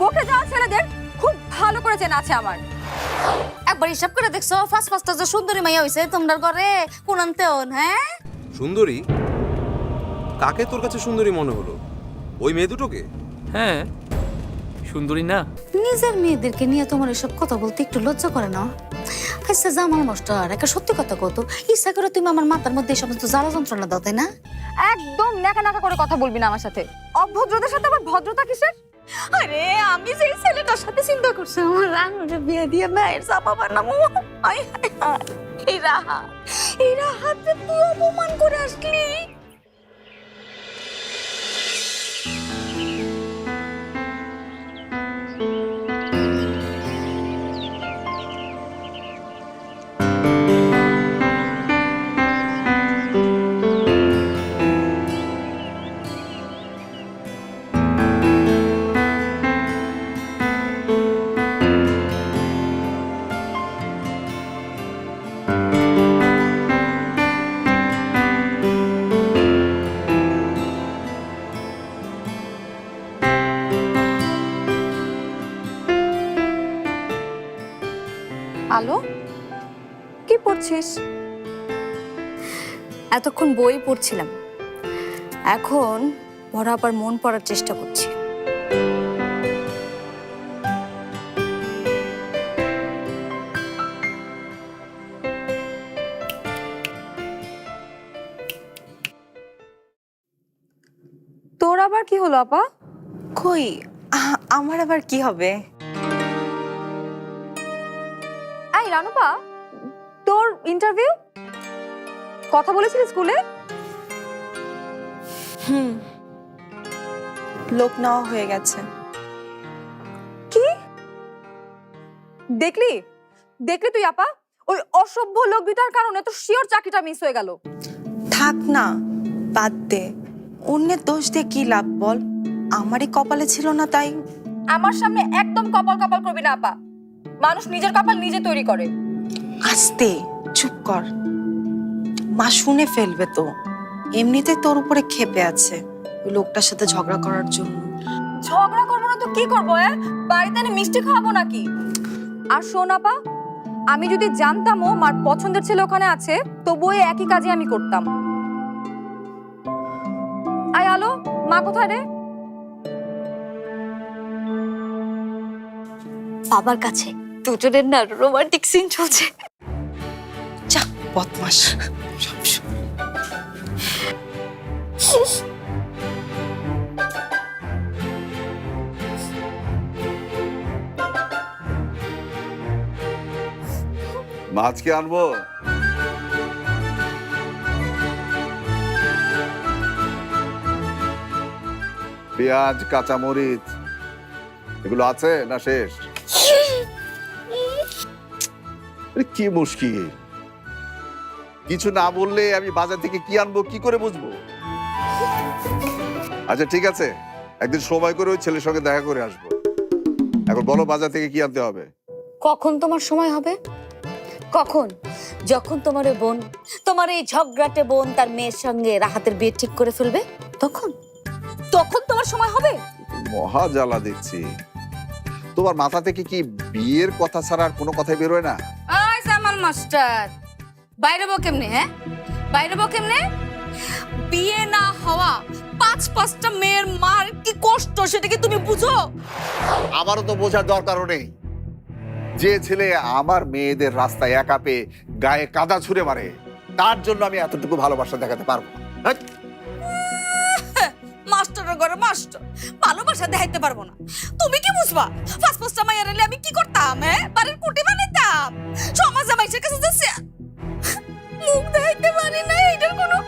বকে যাওয়া ছেলেদের খুব ভালো করে চেনা আছে আমার। একবার হিসাব করে দেখছ ফার্স্ট ফার্স্ট যে সুন্দরী মাইয়া হইছে তোমার ঘরে কোনান্তেও হ্যাঁ? সুন্দরী? কাকে তোর কাছে সুন্দরী মনে হলো? ওই মেয়ে দুটোকে? হ্যাঁ সুন্দরী না। নিজের মেয়েদেরকে নিয়ে তোমার এসব কথা বলতে একটু লজ্জা করে না? আচ্ছা জামাল মাস্টার একটা সত্যি কথা কত ইচ্ছা করে তুমি আমার মাথার মধ্যে এই সমস্ত জ্বালা যন্ত্রণা দাও তাই না? একদম নাকা নাকা করে কথা বলবি না আমার সাথে। অভদ্রদের সাথে আবার ভদ্রতা কিসের? আরে, আমি যে ছেলেটার সাথে চিন্তা করছি, আমার রানুরে বিয়ে দিয়ে মায়ের চাপা বানাবো। এই রাহা, এই রাহাতে তুই অপমান করে আসলি পড়ছিস এতক্ষণ বই পড়ছিলাম। এখন পড়া আবার মন পড়ার চেষ্টা করছি। তোর আবার কি হলো আপা? কই? আমার আবার কি হবে? এই রানুপা! ইন্টারভিউ? কথা বলেছিলি স্কুলে? হুম। লোক নেওয়া হয়ে গেছে। কি? দেখলি? দেখলি তুই আপা? ওই অসভ্য লোক দুটার কারণে তো শিওর চাকরিটা মিস হয়ে গেল। থাক না বাদ দে। অন্যের দোষ দিয়ে কি লাভ বল? আমারই কপালে ছিল না তাই। আমার সামনে একদম কপাল কপাল করবি না আপা। মানুষ নিজের কপাল নিজে তৈরি করে। আস্তে। চুপ কর। মা শুনে ফেলবে তো। এমনিতে তোর উপরে ক্ষেপে আছে ওই লোকটার সাথে ঝগড়া করার জন্য। ঝগড়া করব না তো কি করব হ্যাঁ বাড়িতে এনে মিষ্টি খাওয়াবো নাকি? আর শোন আপা আমি যদি জানতামও মার পছন্দের ছেলে ওখানে আছে তবুও এই একই কাজে আমি করতাম। আয় আলো মা কোথায় রে? বাবার কাছে দুজনের না রোমান্টিক সিন চলছে। যা বদমাস সবসময়। মাছ কি আনব পেঁয়াজ কাঁচামরিচ এগুলো আছে না শেষ আরে কি মুশকিল কিছু না বললে আমি বাজার থেকে কি আনব কি করে বুঝব? আচ্ছা ঠিক আছে। একদিন সময় করে ওই ছেলের সঙ্গে দেখা করে আসব। এখন বলো বাজার থেকে কি আনতে হবে? কখন তোমার সময় হবে? কখন? যখন তোমার ওই বোন তোমার এই ঝগড়াটে বোন তার মেয়ের সঙ্গে রাহাতের বিয়ে ঠিক করে ফেলবে তখন? তখন তোমার সময় হবে? মহা জ্বালা দেখছি তোমার মাথা থেকে কি বিয়ের কথা ছাড়া আর কোনো কথাই বেরোয় না? আয় জামাল মাস্টার। বাইরে বো কেমনে হ্যাঁ? বাইরে বো কেমনে? বিয়ে না হওয়া পাঁচ পাঁচটা মেয়ের মার কি কষ্ট সেটা কি তুমি বুঝো? আমারও তো বোঝার দরকারও নেই। যে ছেলে আমার মেয়েদের রাস্তায় একা পেয়ে গায়ে কাদা ছুঁড়ে মারে তার জন্য আমি এতটুকু ভালোবাসা দেখাতে পারব না। হ্যাট! মাস্টারের ঘরে মাস্টার ভালোবাসা দেখাইতে পারব না। তুমি কি বুঝবা? ফার্স্ট ফার্স্ট এলে আমি কি করতাম হ্যাঁ? বাড়ির কুটি বানাইতাম। সমাজ আমাইসের কাছে মুখ দেখাইতে পারি না এইটার কোনো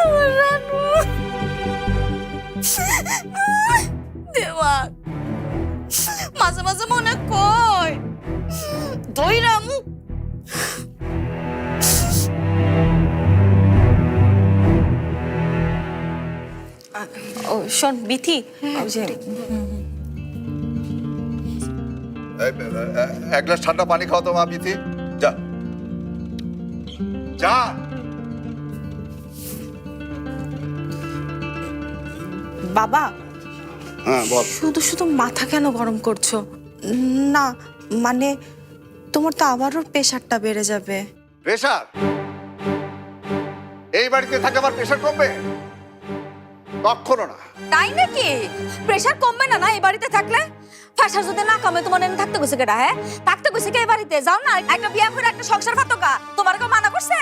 আমার রানু। দেওয়া মাঝে মাঝে মনে কয় দইরা মুখ। ও শোন বিথি এক গ্লাস ঠান্ডা পানি খাও তো মা বিথি যা। যা। বাবা হ্যাঁ বল। শুধু শুধু মাথা কেন গরম করছ? না মানে তোমার তো আবারও প্রেশারটা বেড়ে যাবে। প্রেশার? এই বাড়িতে থাকে আমার প্রেশার কমবে? কখনো না তাই নাকি? প্রেশার কমবে না না এই বাড়িতে থাকলে? প্রেশার যদি না কমে তোমার এনে থাকতে গেছে কেডা হ্যাঁ? থাকতে গেছে কে এই বাড়িতে? যাও না একটা বিয়ে করে একটা সংসার ফাতকা। তোমার কেউ মানা করছে?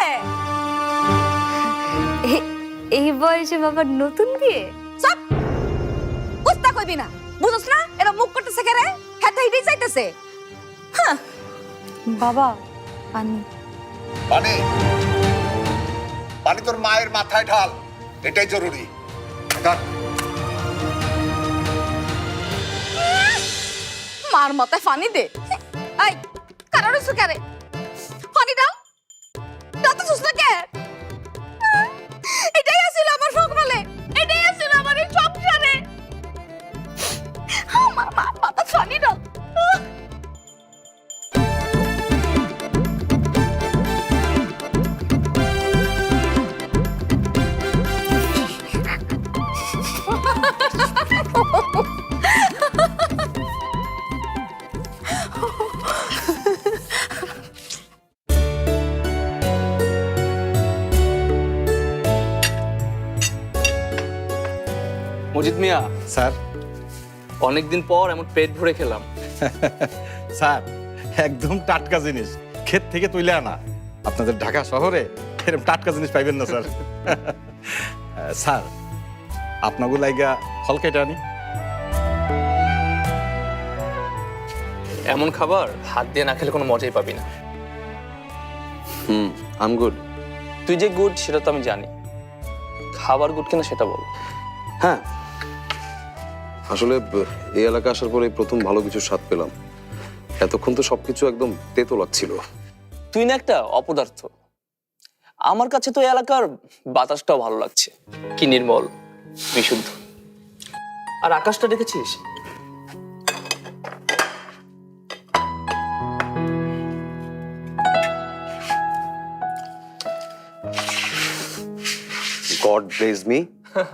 এই বয়সে বাবার নতুন বিয়ে? সব বুঝতে কইবি না। বুঝছ না? এরা মুখ করতেছে কে রে হ্যাঁ হিটেই চাইতেছে বাবা পানি। পানি? পানি তোর মায়ের মাথায় ঢাল। এটাই জরুরি। কাট। মার মাথায় ফানি দে। আই কারণ সুকারে ফানি দাও। স্যার। অনেকদিন পর এমন পেট ভরে খেলাম। স্যার একদম টাটকা জিনিস। ক্ষেত থেকে তুলে আনা। আপনাদের ঢাকা শহরে এরকম টাটকা জিনিস পাইবেন না স্যার। স্যার আপনাকে লাইগা ফল কেটে আনি। এমন খাবার হাত দিয়ে না খেলে কোনো মজাই পাবি না। হুম আম গুড তুই যে গুড সেটা তো আমি জানি। খাবার গুড কিনা সেটা বল। হ্যাঁ আসলে এই এলাকা আসার পরে প্রথম ভালো কিছু স্বাদ পেলাম। এতক্ষণ তো সবকিছু একদম তেতো লাগছিল। তুই না একটা অপদার্থ। আমার কাছে তো এলাকার বাতাসটাও ভালো লাগছে। কি নির্মল বিশুদ্ধ। আর আকাশটা দেখেছিস? গড ব্লেজ মি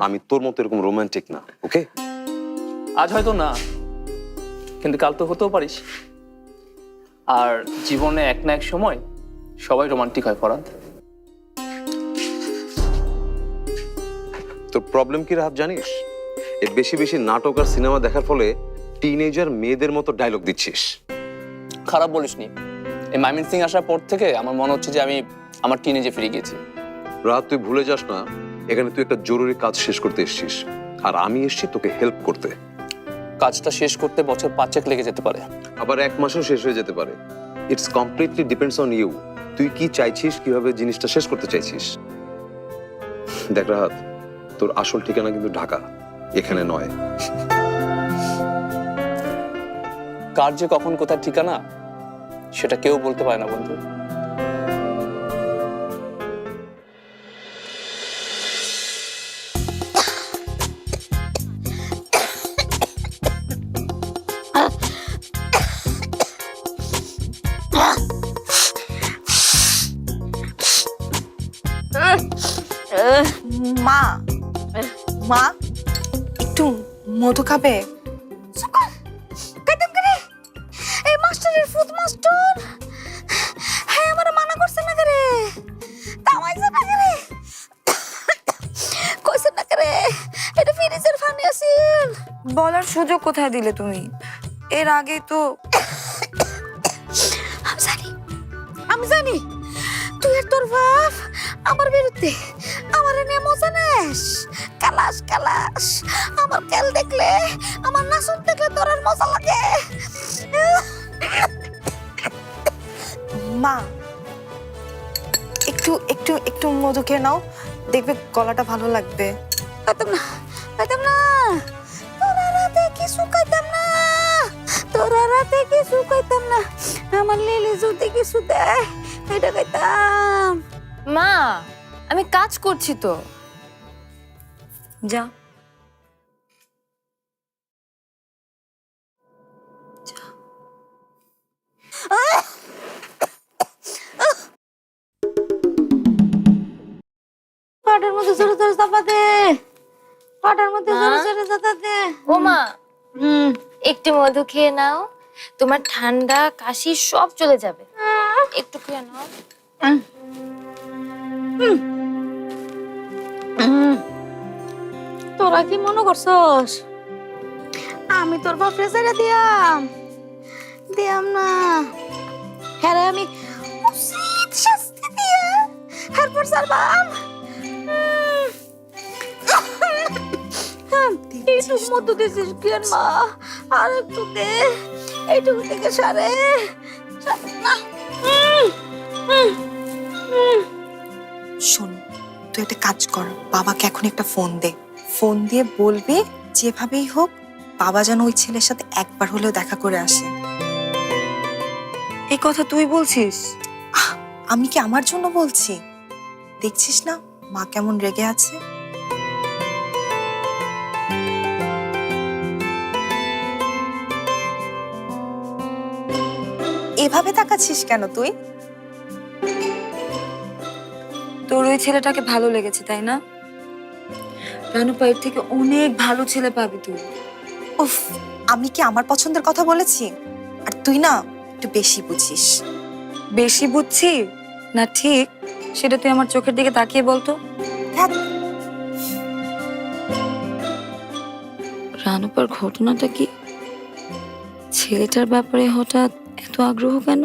আমি তোর মতো এরকম রোমান্টিক না ওকে আজ হয়তো না কিন্তু কাল তো হতেও পারিস। আর জীবনে এক না এক সময় সবাই রোমান্টিক হয় ফরাদ। তোর প্রবলেম কি রাহাত জানিস? এই বেশি বেশি নাটক আর সিনেমা দেখার ফলে টিনেজার মেয়েদের মতো ডায়লগ দিচ্ছিস। খারাপ বলিসনি। এই মাইমিন সিং আসার পর থেকে আমার মনে হচ্ছে যে আমি আমার টিনেজে ফিরে গেছি রাত তুই ভুলে যাস না এখানে তুই একটা জরুরি কাজ শেষ করতে এসেছিস। আর আমি এসেছি তোকে হেল্প করতে। কাজটা শেষ করতে বছর পাঁচেক লেগে যেতে পারে। আবার এক মাসও শেষ হয়ে যেতে পারে। It's completely depends on you তুই কি চাইছিস? কীভাবে জিনিসটা শেষ করতে চাইছিস? দেখ রাহাত তোর আসল ঠিকানা কিন্তু ঢাকা। এখানে নয়। কার যে কখন কোথায় ঠিকানা সেটা কেউ বলতে পারে না বন্ধু। কাইতাম করে এই মাস্টারের মাস্টার। হ্যাঁ আমার মানা করছে না করে তামাইছে না করে কইছে না করে এটা ফ্রিজের ফানি আছিল বলার সুযোগ কোথায় দিলে তুমি? এর আগে তো আমি জানি আমি জানি। তুই আর তোর বাপ আমার বিরুদ্ধে আমার নিয়ে মজা নেস। কালাস কালাস আমার কেল দেখলে আমার নাচন দেখলে তোর আর মজা লাগে। মা একটু একটু একটু মধু খেয়ে নাও। দেখবে গলাটা ভালো লাগবে। খাইতাম না খাইতাম না। তোরা রাতে কিছু খাইতাম না। তোরা রাতে কিছু খাইতাম না। আমার লিলি যদি কিছু দেয় এটা খাইতাম মা আমি কাজ করছি তো। যা। পাটের মধ্যে জোরে জোরে চাপা দে পাট মধ্যে জোরে জোরে যাতাতে ও মা। হুম। একটু মধু খেয়ে নাও। তোমার ঠান্ডা কাশি সব চলে যাবে। একটু খেয়ে নাও। তোরা কি মনে করছস? আমি তোর বাপরে ছেড়ে দিয়াম। দিয়াম না। হ্যাঁ আমি উচিত শাস্তি দিয়া এরপর সারবাম এইটুকু মতো দিছিস কেন মা? আর একটু দে। এইটুকু থেকে সারে। না। শোন তুই একটা কাজ কর। বাবাকে এখন একটা ফোন দে। ফোন দিয়ে বলবে যেভাবেই হোক বাবা যেন ওই ছেলের সাথে একবার হলেও দেখা করে আসে। এই কথা তুই বলছিস? আহ, আমি কি আমার জন্য বলছি? দেখছিস না মা কেমন রেগে আছে? এভাবে তাকাচ্ছিস কেন তুই? তোর ওই ছেলেটাকে ভালো লেগেছে তাই না? রানু পায়ের থেকে অনেক ভালো ছেলে পাবি তুই। উফ আমি কি আমার পছন্দের কথা বলেছি? আর তুই না একটু বেশি বুঝিস। বেশি বুঝছি? না ঠিক। সেটা তুই আমার চোখের দিকে তাকিয়ে বলতো ধ্যাৎ, রানুপার ঘটনাটা কি? ছেলেটার ব্যাপারে হঠাৎ এত আগ্রহ কেন?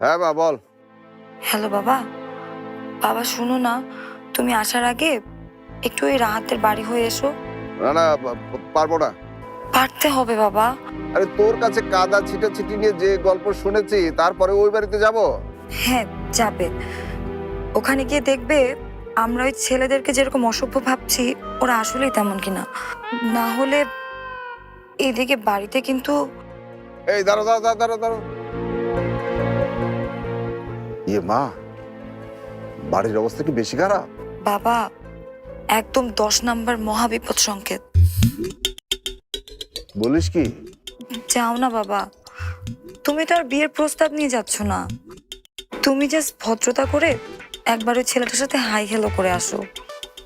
হ্যাঁ বা বল। হ্যালো বাবা। বাবা শুনো না। তুমি আসার আগে একটু ওই রাহাতের বাড়ি হয়ে এসো। না না পারব না। পারতে হবে বাবা। আরে তোর কাছে কাদা ছিটা ছিটি নিয়ে যে গল্প শুনেছি তারপরে ওই বাড়িতে যাব? হ্যাঁ যাবে। ওখানে গিয়ে দেখবে আমরা ওই ছেলেদেরকে যেরকম অসভ্য ভাবছি ওরা আসলেই তেমন কিনা। না হলে এদিকে বাড়িতে কিন্তু এই দাঁড়ো দাঁড়ো দাঁড়ো দাঁড়ো ইয়ে মা বাড়ির অবস্থা কি বেশি খারাপ? বাবা একদম দশ নাম্বার মহাবিপদ সংকেত। বলিস কি? যাও না বাবা তুমি তো আর বিয়ের প্রস্তাব নিয়ে যাচ্ছ না। তুমি জাস্ট ভদ্রতা করে একবার ওই ছেলেটার সাথে হাই হেলো করে আসো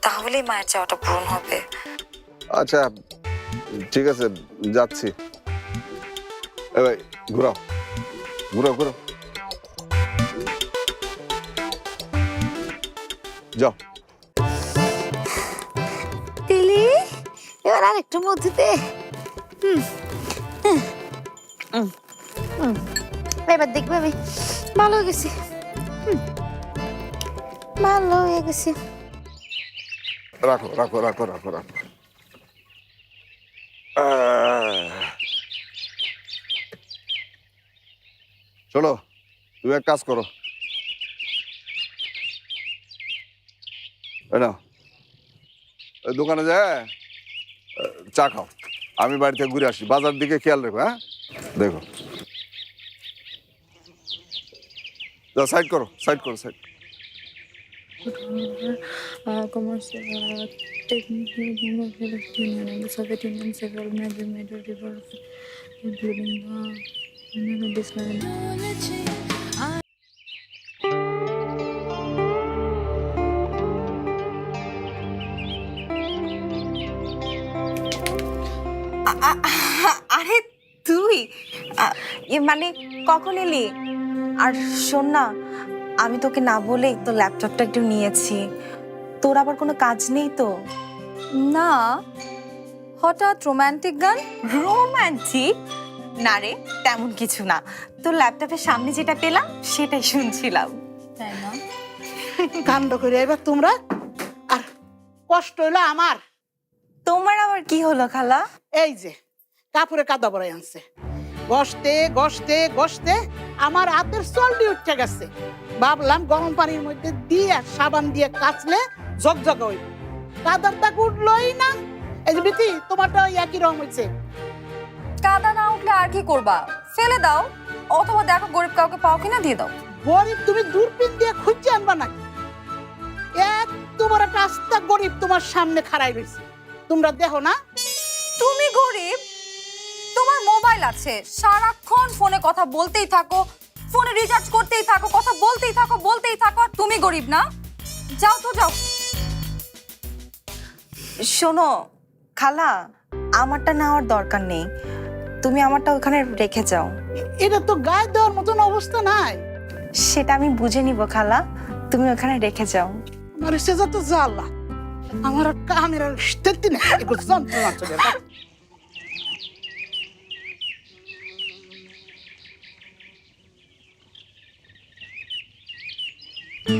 তাহলেই মায়ের চাওয়াটা পূরণ হবে। আচ্ছা ঠিক আছে যাচ্ছি। এ ভাই ঘুরাও ঘুরাও ঘুরাও। যাও। দিলি এবার আর একটু মধ্যে এবার দেখবে আমি। ভালো হয়ে গেছি। ভালো হয়ে গেছি। রাখো রাখো রাখো রাখো রাখো। শোনো তুমি এক কাজ করো। ওই দোকানে যায় চা খাও আমি বাড়ি থেকে ঘুরে আসি বাজার দিকে খেয়াল রেখো হ্যাঁ দেখো যাও সাইড করো সাইড করো side commercial technical Philippine several major major rivers including the Bismarck. আরে তুই এ মানে কখন এলি? আর শোন না আমি তোকে না বলেই তো ল্যাপটপটা একটু নিয়েছি। তোর আবার কোনো কাজ নেই তো? না হঠাৎ রোম্যান্টিক গান? রোম্যান্টিক না রে তেমন কিছু না। তোর ল্যাপটপের সামনে যেটা পেলাম সেটাই শুনছিলাম। তাই না? কাণ্ড করে এবার তোমরা? আর কষ্ট হলো আমার। তোমার আবার কি হলো খালা? এই যে কাপড়ে কাদা বড়াই আনছে। গসতে গসতে গসতে আমার হাতের চলটি উঠে গেছে। ভাবলাম গরম পানির মধ্যে দিয়ে সাবান দিয়ে কাচলে জগজগ হইব। কাদার দাগ উঠলোই না। এই যে বিতি তোমারটা একই রকম হয়েছে কাদা না উঠলে আর কি করবা? ফেলে দাও অথবা দেখো গরিব কাউকে পাও কিনা দিয়ে দাও। গরিব তুমি দূরবীন দিয়ে খুঁজে আনবা নাকি? এক তোমার একটা আস্তা গরিব তোমার সামনে খাড়াই রয়েছে তোমরা দেখো না? তুমি গরিব তোমার মোবাইল আছে। সারাক্ষণ ফোনে কথা বলতেই থাকো ফোনে রিচার্জ করতেই থাকো কথা বলতেই থাকো বলতেই থাকো আর তুমি গরিব না? যাও তো যাও। শোনো খালা আমারটা নেওয়ার দরকার নেই। তুমি আমারটা ওখানে রেখে যাও। এটা তো গায়ে দেওয়ার মতন অবস্থা নাই। সেটা আমি বুঝে নিব খালা। তুমি ওখানে রেখে যাও। আমার সে তো জ্বালা। আমার কামের স্থিতি নেই এগুলো যন্ত্রণা চলে সালাম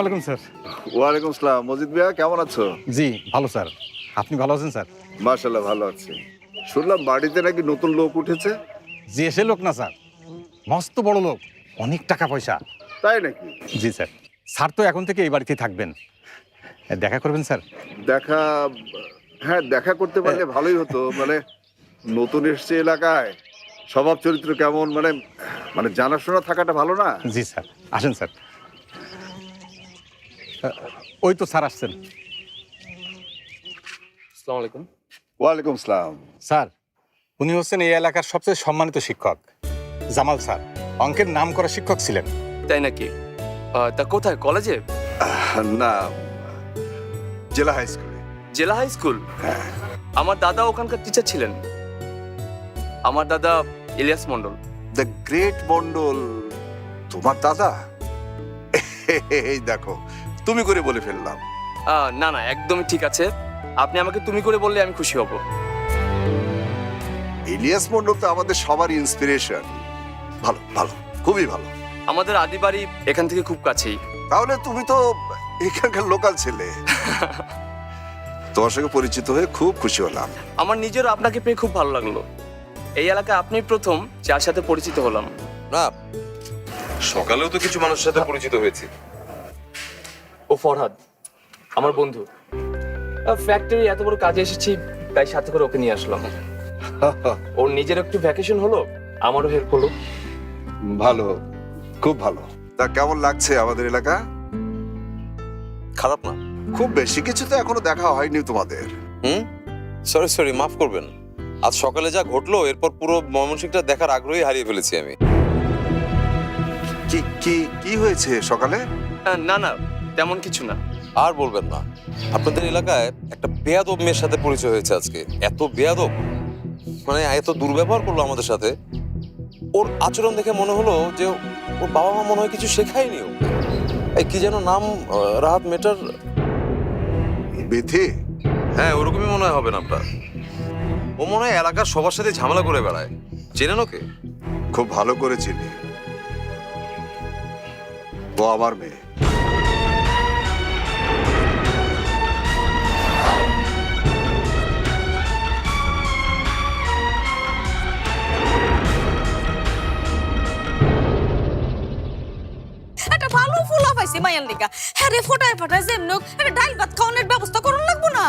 আলাইকুম স্যার। ওয়ালাইকুম আসসালাম মজিদ ভাইয়া কেমন আছো? জি ভালো স্যার। আপনি ভালো আছেন স্যার? মার্শাল্লাহ ভালো আছি। শুনলাম বাড়িতে নাকি নতুন লোক উঠেছে? যে এসে লোক না স্যার। মস্ত বড় লোক। অনেক টাকা পয়সা। তাই নাকি? জি স্যার। স্যার তো এখন থেকে এই বাড়িতেই থাকবেন। দেখা করবেন স্যার? দেখা হ্যাঁ দেখা করতে পারলে ভালোই হতো। মানে নতুন এসছে এলাকায়। স্বভাব চরিত্র কেমন? মানে মানে জানাশোনা থাকাটা ভালো না? জি স্যার। আসেন স্যার। ওই তো স্যার আসছেন। আসসালামু আলাইকুম। ওয়ালাইকুম আসসালাম স্যার উনি হচ্ছেন এই এলাকার সবচেয়ে সম্মানিত শিক্ষক জামাল স্যার। অঙ্কের নাম করা শিক্ষক ছিলেন। তাই নাকি? তা কোথায় কলেজে? না জেলা হাই স্কুলে। জেলা হাই স্কুল? আমার দাদা ওখানকার টিচার ছিলেন। আমার দাদা ইলিয়াস মন্ডল দ্য গ্রেট মন্ডল তোমার দাদা? এই দেখো তুমি করে বলে ফেললাম। আহ, না না একদমই ঠিক আছে। আপনি আমাকে তুমি করে বললে আমি খুশি হব। ইলিয়াস মন্ডল তো আমাদের সবার ইন্সপিরেশন ভালো ভালো খুবই ভালো। আমাদের আদি বাড়ি এখান থেকে খুব কাছেই। তাহলে তুমি তো এখানকার লোকাল ছেলে। তোমার সঙ্গে পরিচিত হয়ে খুব খুশি হলাম। আমার নিজেরও আপনাকে পেয়ে খুব ভালো লাগল। এই এলাকায় আপনি প্রথম যার সাথে পরিচিত হলাম। না সকালেও তো কিছু মানুষের সাথে পরিচিত হয়েছি। ও ফরহাদ আমার বন্ধু। ফ্যাক্টরি এত বড় কাজে এসেছি তাই সাথে করে ওকে নিয়ে আসলাম। ওর নিজের একটু ভ্যাকেশন হলো আমারও হেল্প হলো। ভালো খুব ভালো। তা কেমন লাগছে আমাদের এলাকা? খারাপ না। খুব বেশি কিছু তো এখনও দেখা হয়নি তোমাদের। হুম? সরি সরি মাফ করবেন। আজ সকালে যা ঘটলো এরপর পুরো ময়মনসিংহটা দেখার আগ্রহই হারিয়ে ফেলেছি আমি। কি কি কি হয়েছে সকালে? না না তেমন কিছু না। আর বলবেন না। আপনাদের এলাকায় একটা বেয়াদব মেয়ের সাথে পরিচয় হয়েছে আজকে। এত বেয়াদব? মানে এত দুর্ব্যবহার করল আমাদের সাথে। ওর আচরণ দেখে মনে হলো যে ওর বাবা মা মনে হয় কিছু শেখায়নি ও এই কি যেন নাম রাহাত মেটার? বেথে? হ্যাঁ ওরকমই মনে হয় হবে নামটা। ও মনে হয় এলাকার সবার সাথে ঝামেলা করে বেড়ায়। চেনেন ওকে? খুব ভালো করে চিনি। ও আমার মেয়ে। ভালো ফুলা পাইছি মায়ের লিগা। হ্যাঁ রে ফোটায় ফোটায় যেমন একটা ডাল ভাত খাওয়ানোর ব্যবস্থা করুন লাগবো না।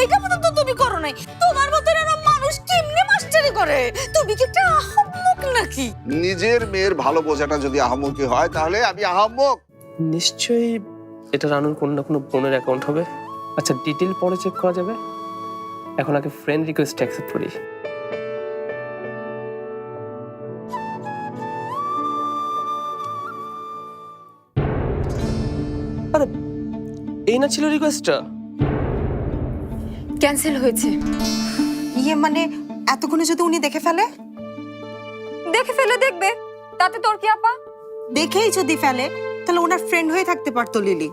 এইটা মতো তো তুমি করো নাই। তোমার মতো এরম মানুষ কেমনে মাস্টারি করে? তুমি কি একটা আহম্মক নাকি? নিজের মেয়ের ভালো বোঝাটা যদি আহম্মকি হয় তাহলে আমি আহম্মক। নিশ্চয়ই এটা রানুর কোনো না কোনো বোনের অ্যাকাউন্ট হবে। আচ্ছা ডিটেল পরে চেক করা যাবে। এখন আগে ফ্রেন্ড রিকোয়েস্ট অ্যাকসেপ্ট করি। এই না ছিল রিকোয়েস্টটা ক্যান্সেল হয়েছে। ইয়ে মানে এতক্ষণে যদি উনি দেখে ফেলে? দেখে ফেলে দেখবে। তাতে তোর কি আপা? দেখেই যদি ফেলে তাহলে ওনার ফ্রেন্ড হয়ে থাকতে পারতো লিলি।